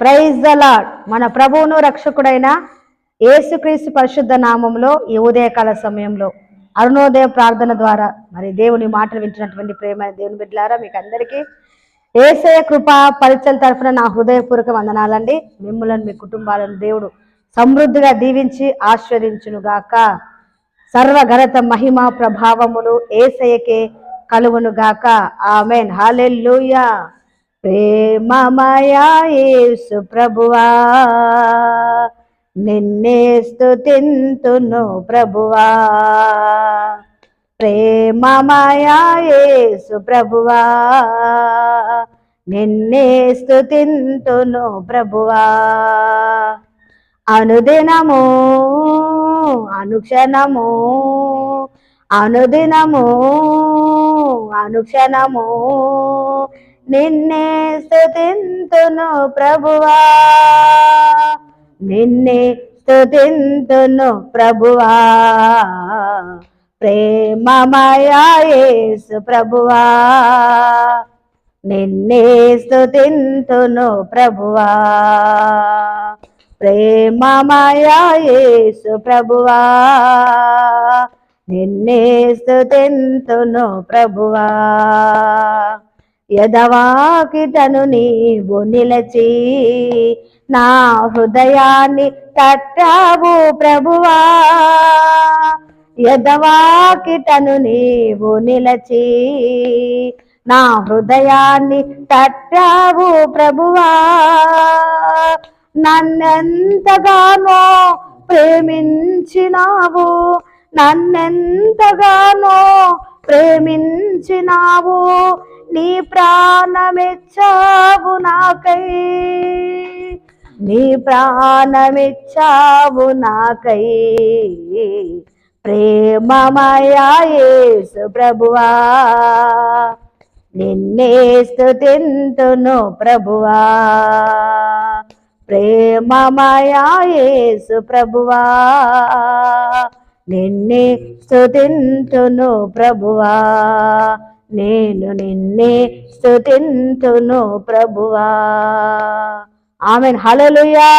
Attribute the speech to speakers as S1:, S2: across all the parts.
S1: Praise the lord మన ప్రభువును రక్షకుడైన యేసుక్రీస్తు పరిశుద్ధ నామంలో ఈ ఉదయకాల సమయంలో అరుణోదయ ప్రార్థన ద్వారా మరి దేవుని మాటలు వింటున్నటువంటి ప్రేమ దేవుని బిడ్డలారా మీకు అందరికీ ఏసయ కృప పరిచయం తరఫున నా హృదయపూర్వక వందనాలండి. మిమ్మల్ని మీ కుటుంబాలను దేవుడు సమృద్ధిగా దీవించి ఆస్వాదించును గాక. సర్వ ఘనత మహిమ ప్రభావములు ఏసయకే కలువునుగాక ఆమెన్. హాలెల్లుయా ప్రేమమయా యేసు ప్రభువా నిన్నే స్తుతింతును ప్రభువా. ప్రేమమయా యేసు ప్రభువా నిన్నే స్తుతింతును ప్రభువా. అనుదినము అనుక్షణము అనుదినము అనుక్షణము నిన్నే స్థుతింతును ప్రభువా. నిన్నే స్థుతింతును ప్రభువా. ప్రేమమయేసు ప్రభువా. నిన్నే స్థుతింతును ప్రభువా. ప్రేమమయేసు ప్రభువా. నిన్నే స్థుతింతును ప్రభువా. యదవాకిటను నీవు నిలచి నా హృదయాన్ని తట్టావు ప్రభువా. యదవాకిటను నీవు నిలచి నా హృదయాన్ని తట్టావు ప్రభువా. నన్నెంతగానో ప్రేమించినావు నన్నెంతగానో ప్రేమించినావు నీ ప్రాణమిచ్చావు నాకై. నీ ప్రాణమిచ్చావు నాకై. ప్రేమమయా యేసు ప్రభువా నిన్నే స్థుతింతును ప్రభువా. ప్రేమమయా యేసు ప్రభువా నిన్నే స్థుతింతును ప్రభువా. నేను నిన్నే స్థుతింతును ప్రభువా. ఆమెన్. హలలుయా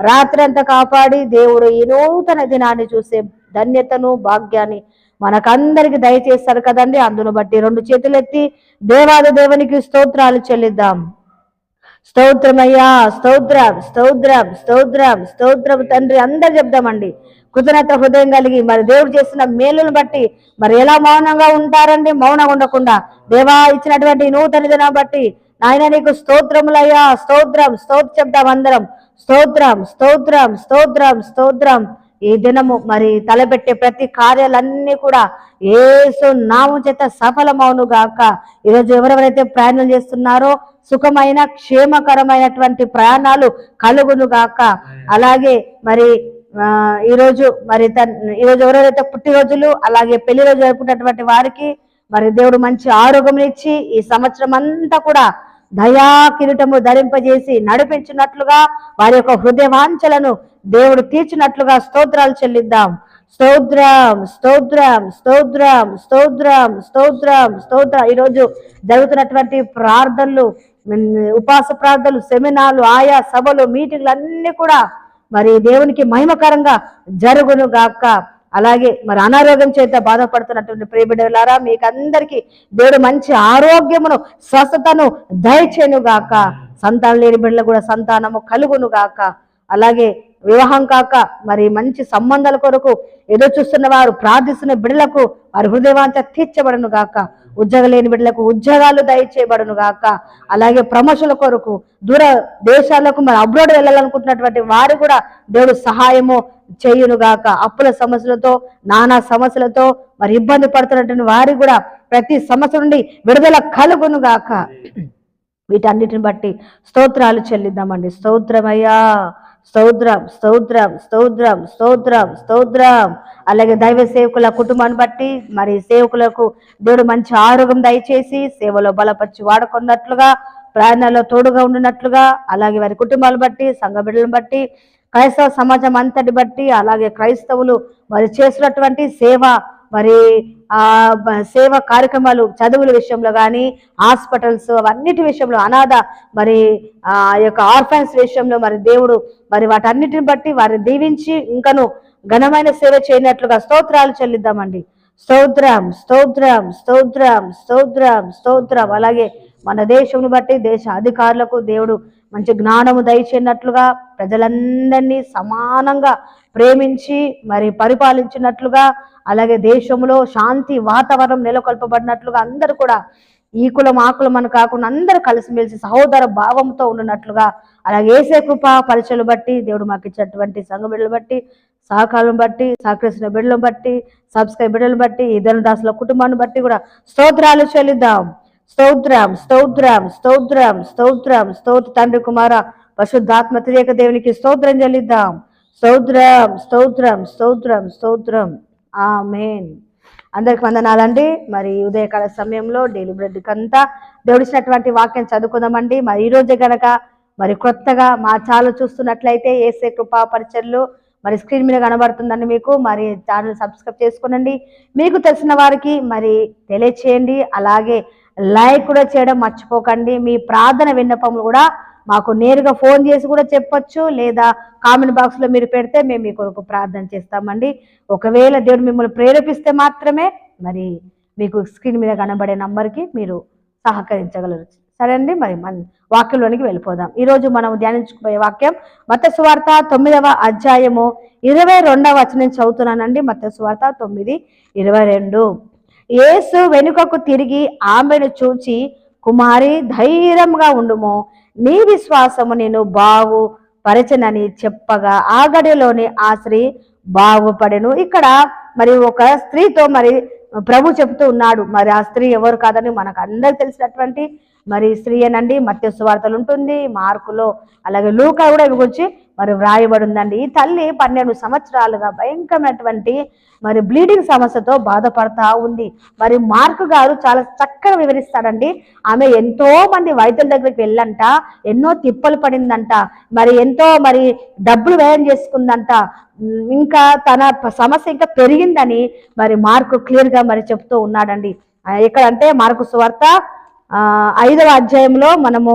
S1: రాత్రంతా కాపాడి దేవుడు ఈ నూతన దినాన్ని చూసే ధన్యతను భాగ్యాన్ని మనకందరికి దయచేస్తారు కదండి. అందును బట్టి రెండు చేతులెత్తి దేవాద దేవునికి స్తోత్రాలు చెల్లిద్దాం. స్తోత్రమయ్యా. స్తోత్రం స్తోత్రం స్తోత్రం స్తోత్రం. తండ్రి అందరు చెప్దామండి. కృతజ్ఞత హృదయం కలిగి మరి దేవుడు చేసిన మేలును బట్టి మరి ఎలా మౌనంగా ఉంటారండి? మౌనంగా ఉండకుండా దేవా ఇచ్చినటువంటి నూతన దినం బట్టి నాయన నీకు స్తోత్రములయ్యా స్తోత్రం స్తోత్ర చెప్దాం అందరం. స్తోత్రం స్తోత్రం స్తోత్రం స్తోత్రం. ఈ దినము మరి తలపెట్టే ప్రతి కార్యాలన్నీ కూడా ఏసు నామం చేత సఫలమవును గాక. ఈరోజు ఎవరెవరైతే ప్రయాణం చేస్తున్నారో సుఖమైన క్షేమకరమైనటువంటి ప్రయాణాలు కలుగును గాక. అలాగే మరి ఈరోజు మరి ఈరోజు ఎవరెవరైతే పుట్టినరోజులు అలాగే పెళ్ళి రోజు జరుపుకున్నటువంటి వారికి మరి దేవుడు మంచి ఆరోగ్యం ఇచ్చి ఈ సంవత్సరం అంతా కూడా దయా కిరీటము ధరింపజేసి నడిపించినట్లుగా వారి యొక్క హృదయ వాంఛలను దేవుడు తీర్చినట్లుగా స్తోత్రాలు చెల్లిద్దాం. స్తోత్రం స్తోత్రం స్తోత్రం స్తోత్రం స్తోత్రం స్తోత్ర. ఈరోజు జరుగుతున్నటువంటి ప్రార్థనలు ఉపాస ప్రార్థనలు సెమినార్లు ఆయా సభలు మీటింగ్లు అన్ని కూడా మరి దేవునికి మహిమకరంగా జరుగును గాక అలాగే మరి అనారోగ్యం చేత బాధపడుతున్నటువంటి ప్రియబిడ్డలారా మీకు అందరికీ దేవుడు మంచి ఆరోగ్యమును స్వస్థతను దయచేను గాక సంతానం లేని బిడ్డలు కూడా సంతానము కలుగును గాక అలాగే వివాహం కాక మరి మంచి సంబంధాల కొరకు ఎదురు చూస్తున్న వారు ప్రార్థిస్తున్న బిడ్డలకు వారి హృదయవాంత తీర్చబడను గాక ఉద్యోగలేని బిడ్డలకు ఉద్యోగాలు దయచేయబడును గాక అలాగే ప్రమోషన్ల కొరకు దూర దేశాలకు మరి అబ్రాడ్ వెళ్ళాలనుకుంటున్నటువంటి వారు కూడా దేవుడు సహాయము చేయును గాక అప్పుల సమస్యలతో నానా సమస్యలతో మరి ఇబ్బంది పడుతున్నటువంటి వారు కూడా ప్రతి సమస్య నుండి విడుదల కలుగును గాక వీటన్నిటిని బట్టి స్తోత్రాలు చెల్లిద్దామండి. స్తోత్రమయ్యా. స్తోత్రం స్తోత్రం స్తోత్రం స్తోత్రం స్తోత్రం. అలాగే దైవ సేవకుల కుటుంబాన్ని బట్టి మరి సేవకులకు దేవుడు మంచి ఆరోగ్యం దయచేసి సేవలో బలపరిచి వాడుకున్నట్లుగా ప్రయాణాల్లో తోడుగా ఉండినట్లుగా అలాగే వారి కుటుంబాలను బట్టి సంఘ బిడ్డలను బట్టి క్రైస్తవ సమాజం అంతటి బట్టి అలాగే క్రైస్తవులు వారు చేసినటువంటి సేవ మరి ఆ సేవ కార్యక్రమాలు చదువుల విషయంలో కానీ హాస్పిటల్స్ అవన్నిటి విషయంలో అనాథ మరి ఆ యొక్క ఆర్ఫన్స్ విషయంలో మరి దేవుడు మరి వాటన్నిటిని బట్టి వారిని దీవించి ఇంకను ఘనమైన సేవ చేయనట్లుగా స్తోత్రాలు చెల్లిద్దామండి. స్తోత్రం స్తోత్రం స్తోత్రం స్తోత్రం స్తోత్రం. అలాగే మన దేశంను బట్టి దేశ అధికారులకు దేవుడు మంచి జ్ఞానము దయచేనట్లుగా ప్రజలందరినీ సమానంగా ప్రేమించి మరి పరిపాలించినట్లుగా అలాగే దేశంలో శాంతి వాతావరణం నెలకొల్పబడినట్లుగా అందరూ కూడా ఈ కులం ఆ కులం అని కాకుండా అందరూ కలిసిమెలిసి సహోదర భావంతో ఉన్నట్లుగా అలాగే ఏసే కృప పరిచయలు బట్టి దేవుడు మాకు ఇచ్చినటువంటి సంఘ బిడ్డలు బట్టి సహకారం బట్టి సహకరిస్తున్న బిడ్డలను బట్టి సబ్స్క్రైబ్ బిడ్డలను బట్టి ఇద్దరు దాసుల కుటుంబాన్ని బట్టి కూడా స్తోత్రాలు చెల్లిద్దాం. స్తోత్రం స్తోత్రం స్తోత్రం స్తోత్రం. స్తోత్ర తండ్రి కుమార పశుద్ధాత్మ త్రియక దేవునికి స్తోత్రం చెల్లిద్దాం. స్తోత్రం స్తోత్రం స్తోత్రం స్తోత్రం. ఆ మెయిన్ అందరికి వందనాలండి. మరి ఉదయకాల సమయంలో డైలీ బ్రెడ్కి అంతా దేవుడిచ్చినటువంటి వాక్యం చదువుకుందామండి. మరి ఈ రోజే గనక మరి కొత్తగా మా ఛానల్ చూస్తున్నట్లయితే ఏసే కృపా పరిచర్లు మరి స్క్రీన్ మీద కనబడుతుందండి మీకు. మరి ఛానల్ సబ్స్క్రైబ్ చేసుకోనండి. మీకు తెలిసిన వారికి మరి తెలియచేయండి. అలాగే లైక్ కూడా చేయడం మర్చిపోకండి. మీ ప్రార్థన విన్నపములు కూడా మాకు నేరుగా ఫోన్ చేసి కూడా చెప్పొచ్చు లేదా కామెంట్ బాక్స్లో మీరు పెడితే మేము మీ కొరకు ప్రార్థన చేస్తామండి. ఒకవేళ దేవుడు మిమ్మల్ని ప్రేరేపిస్తే మాత్రమే మరి మీకు స్క్రీన్ మీద కనబడే నంబర్కి మీరు సహకరించగలరు. సరే అండి మరి మన వాక్యంలోనికి వెళ్ళిపోదాం. ఈరోజు మనం ధ్యానించుకుపోయే వాక్యం మత సువార్త తొమ్మిదవ అధ్యాయము ఇరవై రెండవ వచనం చదువుతున్నానండి. మత సువార్త తొమ్మిది ఇరవై రెండు. యేసు వెనుకకు తిరిగి ఆమెను చూచి కుమారి ధైర్యంగా ఉండుము. నీ విశ్వాసము నేను బాగు పరచనని చెప్పగా ఆ గడిలోని ఆ స్త్రీ బాగుపడెను. ఇక్కడ మరి ఒక స్త్రీతో మరి ప్రభు చెబుతూ ఉన్నాడు. మరి ఆ స్త్రీ ఎవరు కాదని మనకు అందరికి తెలిసినటువంటి మరి స్త్రీ అనండి మత్య సువార్తలు ఉంటుంది మార్కులో అలాగే లూకా కూడా ఇవి గురించి మరి వ్రాయబడి ఉందండి ఈ తల్లి పన్నెండు సంవత్సరాలుగా భయంకరమైనటువంటి మరి బ్లీడింగ్ సమస్యతో బాధపడతా ఉంది. మరి మార్కు గారు చాలా చక్కగా వివరిస్తాడండి. ఆమె ఎంతో మంది వైద్యుల దగ్గరికి వెళ్ళంట ఎన్నో తిప్పలు పడిందంట మరి ఎంతో మరి డబ్బులు వ్యయం చేసుకుందంట. ఇంకా తన సమస్య ఇంకా పెరిగిందని మరి మార్కు క్లియర్గా మరి చెప్తూ ఉన్నాడండి. ఎక్కడంటే మార్కు సువార్త ఐదవ అధ్యాయంలో మనము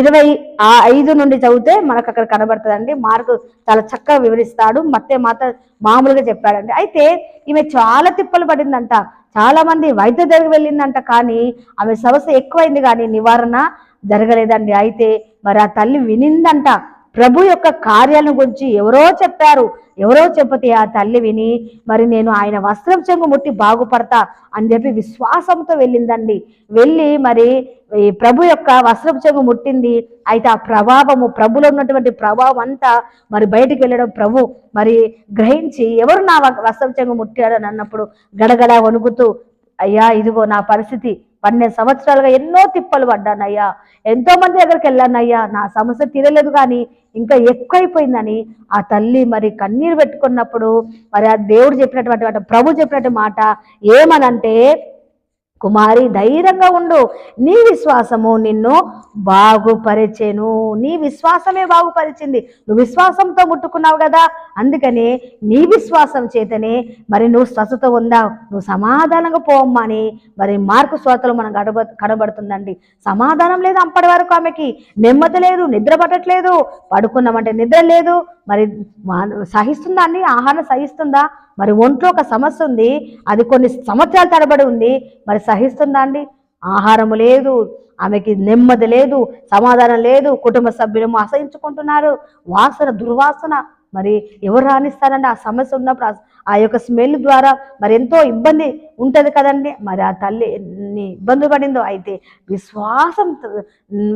S1: ఇరవై ఆ ఐదు నుండి చదివితే మనకు అక్కడ కనబడుతుందండి. మార్కు చాలా చక్కగా వివరిస్తాడు. మత్తే మాత మామూలుగా చెప్పాడండి. అయితే ఈమె చాలా తిప్పలు పడిందంట. చాలా మంది వైద్య దగ్గర వెళ్ళిందంట. కానీ ఆమె సమస్య ఎక్కువైంది. కానీ నివారణ జరగలేదండి. అయితే మరి ఆ తల్లి వినిందంట. ప్రభు యొక్క కార్యాలను గురించి ఎవరో చెప్పారు. ఎవరో చెప్పితే ఆ తల్లి విని మరి నేను ఆయన వస్త్రం చెంగు ముట్టి బాగుపడతా అని చెప్పి విశ్వాసంతో వెళ్ళిందండి. వెళ్ళి మరి ఈ ప్రభు యొక్క వస్త్రం చెంగు ముట్టింది. అయితే ఆ ప్రభావము ప్రభులో ఉన్నటువంటి ప్రభావం అంతా మరి బయటికి వెళ్ళడం ప్రభు మరి గ్రహించి ఎవరు నా వస్త్రం చెంగు ముట్టాడని అన్నప్పుడు గడగడ వణుకుతూ అయ్యా ఇదిగో నా పరిస్థితి. పన్నెండు సంవత్సరాలుగా ఎన్నో తిప్పలు పడ్డానయ్యా. ఎంతో మంది దగ్గరికి వెళ్ళానయ్యా. నా సమస్య తీరలేదు కానీ ఇంకా ఎక్కువైపోయిందని. ఆ తల్లి మరి కన్నీరు పెట్టుకున్నప్పుడు మరి ఆ దేవుడు చెప్పినటువంటి ప్రభు చెప్పినటువంటి మాట ఏమనంటే కుమారి ధైర్యంగా ఉండు. నీ విశ్వాసము నిన్ను బాగుపరిచెను. నీ విశ్వాసమే బాగుపరిచింది. నువ్వు విశ్వాసంతో ముట్టుకున్నావు కదా. అందుకనే నీ విశ్వాసం చేతనే మరి నువ్వు స్వస్థత ఉందావు నువ్వు సమాధానంగా పోవమ్మా అని మరి మార్కు స్వాతలు మనం గడబ కనబడుతుందండి. సమాధానం లేదు అప్పటి వరకు ఆమెకి. నెమ్మది లేదు నిద్ర పట్టట్లేదు. పడుకున్నామంటే నిద్ర లేదు. మరి సహిస్తుందా అండి? ఆహారం సహిస్తుందా? మరి ఒంట్లో ఒక సమస్య ఉంది. అది కొన్ని సంవత్సరాల తరబడి ఉంది. మరి సహిస్తుందా అండి? ఆహారము లేదు. ఆమెకి నెమ్మది లేదు. సమాధానం లేదు. కుటుంబ సభ్యులము అసహించుకుంటున్నారు. వాసన దుర్వాసన. మరి ఎవరు రాణిస్తారండి ఆ సమస్య ఉన్నప్పుడు ఆ- యొక్క స్మెల్ ద్వారా మరి ఎంతో ఇబ్బంది ఉంటుంది కదండి. మరి ఆ తల్లి ఎన్ని ఇబ్బందులు పడిందో అయితే విశ్వాసం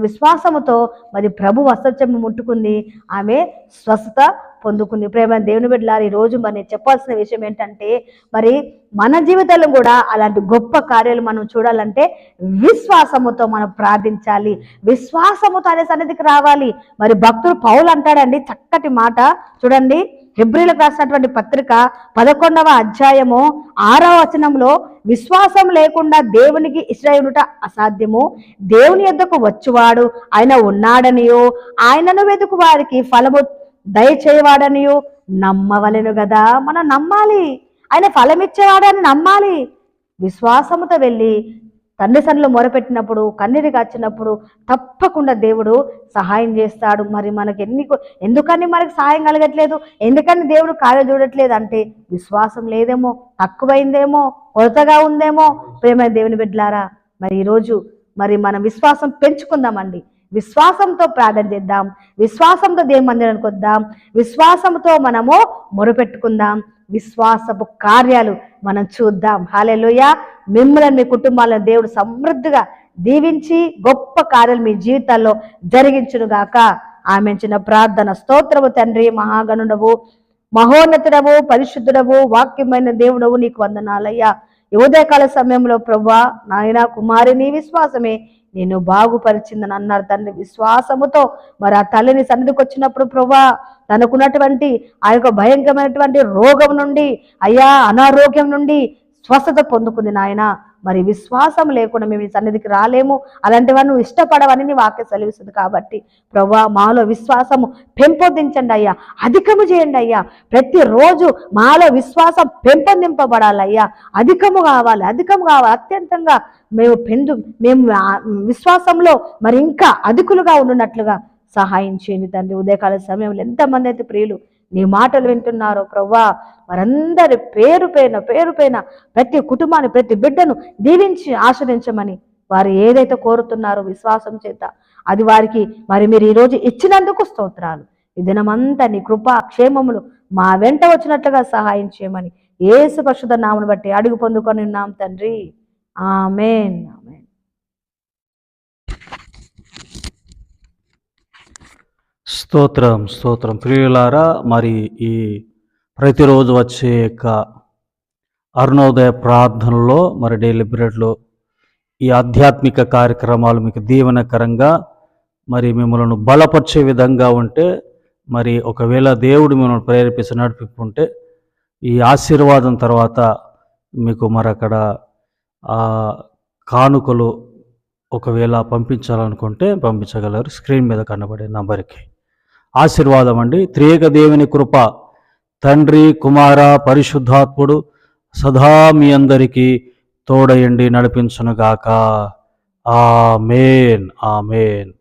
S1: విశ్వాసముతో మరి ప్రభు వస్త్రచమ్మ ముట్టుకుంది. ఆమె స్వస్థత పొందుకుంది. ప్రేమ దేవుని బిడ్డలారు ఈ రోజు మరి నేను చెప్పాల్సిన విషయం ఏంటంటే మరి మన జీవితంలో కూడా అలాంటి గొప్ప కార్యాలు మనం చూడాలంటే విశ్వాసముతో మనం ప్రార్థించాలి. విశ్వాసముతో అనే సన్నిధికి రావాలి. మరి భక్తుడు పౌలు అంటాడండి చక్కటి మాట. చూడండి. హెబ్రిలకు రాసినటువంటి పత్రిక పదకొండవ అధ్యాయము ఆరవ వచనంలో విశ్వాసం లేకుండా దేవునికి ఇష్టయుడుట అసాధ్యము. దేవుని యొద్దకు వచ్చువాడు ఆయన ఉన్నాడనియో ఆయనను వెతుకు వారికి ఫలము దయచేయవాడనియో నమ్మవలెను కదా మనం నమ్మాలి. ఆయన ఫలమిచ్చేవాడని నమ్మాలి. విశ్వాసముతో వెళ్ళి తండ్రి సన్నిలో మొరపెట్టినప్పుడు కన్నీరు కాచినప్పుడు తప్పకుండా దేవుడు సహాయం చేస్తాడు. మరి మనకి ఎన్ని ఎందుకని మనకి సహాయం కలగట్లేదు? ఎందుకని దేవుడు కార్యం చూడట్లేదు? అంటే విశ్వాసం లేదేమో తక్కువైందేమో కొరతగా ఉందేమో. ప్రేమ దేవుని బిడ్డలారా మరి ఈరోజు మరి మనం విశ్వాసం పెంచుకుందామండి. విశ్వాసంతో ప్రార్థన చేద్దాం. విశ్వాసంతో దేవుని మందిరానికి వద్దాం. విశ్వాసంతో మనము మొరపెట్టుకుందాం. విశ్వాసపు కార్యాలు మనం చూద్దాం. హాలెలుయ మిమ్మల్ని మీ కుటుంబాలను దేవుడు సమృద్ధిగా దీవించి గొప్ప కార్యాలు మీ జీవితాల్లో జరిగించును గాక. ఆమె చిన్న ప్రార్థన స్తోత్రము తండ్రి మహాగణుడవు మహోన్నతుడవు పరిశుద్ధుడవు వాక్యమైన దేవుడవు నీకు వందనాలయ్యా. ఈ ఉదయకాల సమయంలో ప్రభా నాయన కుమారి నీ విశ్వాసమే నేను బాగుపరిచిందని అన్నారు తండ్రి. విశ్వాసముతో మరి ఆ తల్లిని సన్నిధికి వచ్చినప్పుడు ప్రభా తనకున్నటువంటి ఆ యొక్క భయంకరమైనటువంటి రోగం నుండి అయ్యా అనారోగ్యం నుండి స్వస్థత పొందుకుంది నాయన. మరి విశ్వాసం లేకుండా మేము నీ సన్నిధికి రాలేము. అలాంటివన్నీ నువ్వు ఇష్టపడవని నీ వాక్య సెలవిస్తుంది కాబట్టి ప్రభా మాలో విశ్వాసము పెంపొందించండి అయ్యా. అధికము చేయండి అయ్యా. ప్రతిరోజు మాలో విశ్వాసం పెంపొందింపబడాలి అయ్యా అధికము కావాలి అధికము కావాలి. అత్యంతంగా మేము పెందు మేము విశ్వాసంలో మరి ఇంకా అధికులుగా ఉండున్నట్లుగా సహాయం చేయండి తండ్రి. ఉదయకాల సమయంలో ఎంతమంది అయితే ప్రియులు నీ మాటలు వింటున్నారో ప్రవ్వా. వారందరి పేరు పైన పేరు పైన ప్రతి కుటుంబాన్ని ప్రతి బిడ్డను దీవించి ఆశ్రయించమని వారు ఏదైతే కోరుతున్నారో విశ్వాసం చేత అది వారికి మరి మీరు ఈరోజు ఇచ్చినందుకు స్తోత్రాలు. ఈ దినమంతా నీ కృపా క్షేమములు మా వెంట వచ్చినట్లుగా సహాయం చేయమని ఏసు పరిశుద్ధ నామను బట్టి అడుగు పొందుకొని ఉన్నాం తండ్రి. ఆమెన్ ఆమెన్
S2: స్తోత్రం స్తోత్రం. ప్రియులారా మరి ఈ ప్రతిరోజు వచ్చే యొక్క అరుణోదయ ప్రార్థనలో మరి డైలీ బ్రెడ్లో ఈ ఆధ్యాత్మిక కార్యక్రమాలు మీకు దీవెనకరంగా మరి మిమ్మల్ని బలపరిచే విధంగా ఉంటే మరి ఒకవేళ దేవుడు మిమ్మల్ని ప్రేరేపిస్తూ నడిపిస్తుంటే ఈ ఆశీర్వాదం తర్వాత మీకు మరి అక్కడ కానుకలు ఒకవేళ పంపించాలనుకుంటే పంపించగలరు. స్క్రీన్ మీద కనబడే నంబర్కి. ఆశీర్వాదం అండి. త్రియేక దేవుని కృప తండ్రి కుమార పరిశుద్ధాత్ముడు సదా మీ అందరికీ తోడయండి నడిపించునుగాక. ఆ మేన్